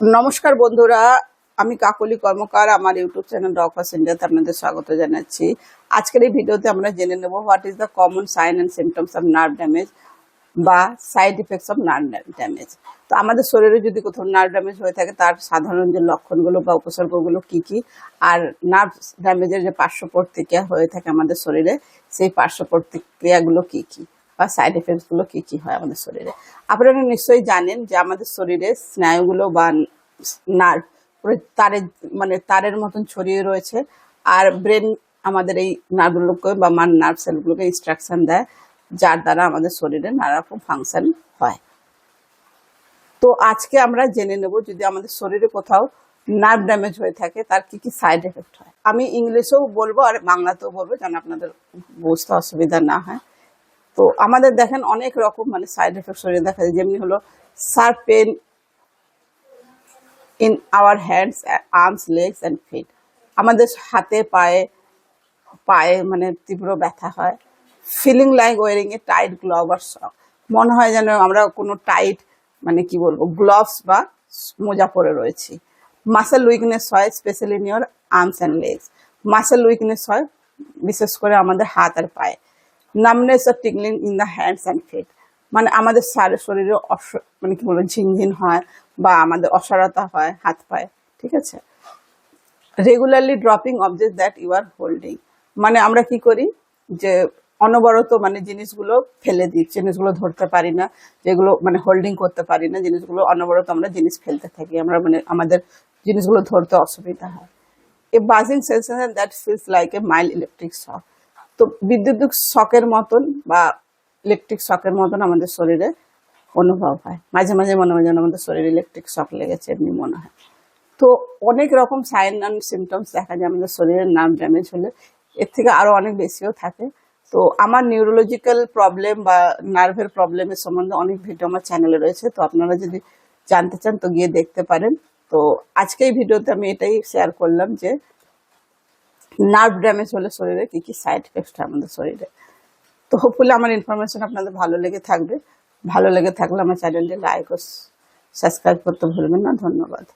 নমস্কার বন্ধুরা, আমি কাকলি কর্মকার, আমার ইউটিউব চ্যানেল ডক্টর ইন্ডিয়াতে আপনাদের স্বাগত জানাচ্ছি। আজকের এই ভিডিওতে আমরা জেনে নেব what is the common sign and symptoms of nerve damage বা side effects of nerve damage তো আমাদের শরীরে যদি কোথাও নার্ভ ড্যামেজ হয়ে থাকে, তার সাধারণ যে লক্ষণগুলো বা উপসর্গগুলো কি কি, আর নার্ভ ড্যামেজের যে পার্শ্ব প্রতিক্রিয়া হয়ে থাকে আমাদের শরীরে, সেই পার্শ্ব প্রতিক্রিয়াগুলো কি কি। বা সাইড এফেক্টসগুলো কি কি হয় আমাদের শরীরে? আপনারা নিশ্চয়ই জানেন যে আমাদের শরীরে স্নায়ুগুলো বা নার্ভ তারের মানে তারের মতন ছড়িয়ে রয়েছে। আর ব্রেন আমাদের এই নার্ভগুলোকে বা মান নার্ভ সেলগুলোকে ইনস্ট্রাকশন দেয়, যার দ্বারা আমাদের শরীরে নানা রকম ফাংশন হয়। তো আজকে আমরা জেনে নেব যদি আমাদের শরীরে কোথাও নার্ভ ড্যামেজ হয়ে থাকে, তার কি কি সাইড এফেক্ট হয়। আমি ইংলিশেও বলব আর বাংলাতেও বলব যেন আপনাদের বুঝতে অসুবিধা না হয়। তো আমাদের দেখেন অনেক রকম মানে সাইড এফেক্ট শরীরে দেখা যায় যেমনি হলো sharp pain in our hands arms legs and feet আমাদের হাতে পায়ে পায়ে মানে তীব্র ব্যথা হয়। Feeling like wearing a tight glove R sock মনে হয় যেন আমরা কোনো টাইট মানে কি বলব গ্লোভস বা মোজা পরে রয়েছি। মাসেল উইকনেস হয় specially your arms and legs muscle weakness হয় বিশেষ করে আমাদের হাত আর পায়ে। Numbness of tickling in the hands and feet মানে আমাদের শরীরে অস মানে কি বলব, ঝিনঝিন হয় বা আমাদের অসারতা হয়, হাত পায়ে, ঠিক আছে? Regularly dropping object that you are holding মানে আমরা কি করি? যে অনবরত মানে জিনিসগুলো ফেলে দিই, জিনিসগুলো ধরতে পারি না, যেগুলো মানে হোল্ডিং করতে পারি না, জিনিসগুলো অনবরত আমরা জিনিস ফেলতে থাকি, আমরা মানে আমাদের জিনিসগুলো ধরতে অসুবিধা হয়। A buzzing sensation that feels like a mild electric shock তো বিদ্যুৎ শকের মতন বা ইলেকট্রিক শকের মতন আমাদের শরীরে অনুভব হয়। মাঝে মাঝে মনে হয় যেন আমাদের শরীরে ইলেকট্রিক শক লেগেছে এমনি মনে হয়। তো অনেক রকম সাইন অ্যান্ড সিমটমস দেখা যায় আমাদের শরীরের নার্ভ ড্যামেজ হলে। এর থেকে আরও অনেক বেশিও থাকে। তো আমার নিউরোলজিক্যাল প্রবলেম বা নার্ভের প্রবলেমের সম্বন্ধে অনেক ভিডিও আমার চ্যানেলে রয়েছে। তো আপনারা যদি জানতে চান তো গিয়ে দেখতে পারেন। তো আজকে এই ভিডিওতে আমি এটাই শেয়ার করলাম যে নার্ভ ড্যামেজ হলে শরীরে কি কি সাইড এফেক্ট হয় আমাদের শরীরে। তো হোপফুলি আমার ইনফরমেশন আপনাদের ভালো লেগে থাকবে। ভালো লেগে থাকলে আমার চ্যানেলটি লাইক ও সাবস্ক্রাইব করতে ভুলবেন না। ধন্যবাদ।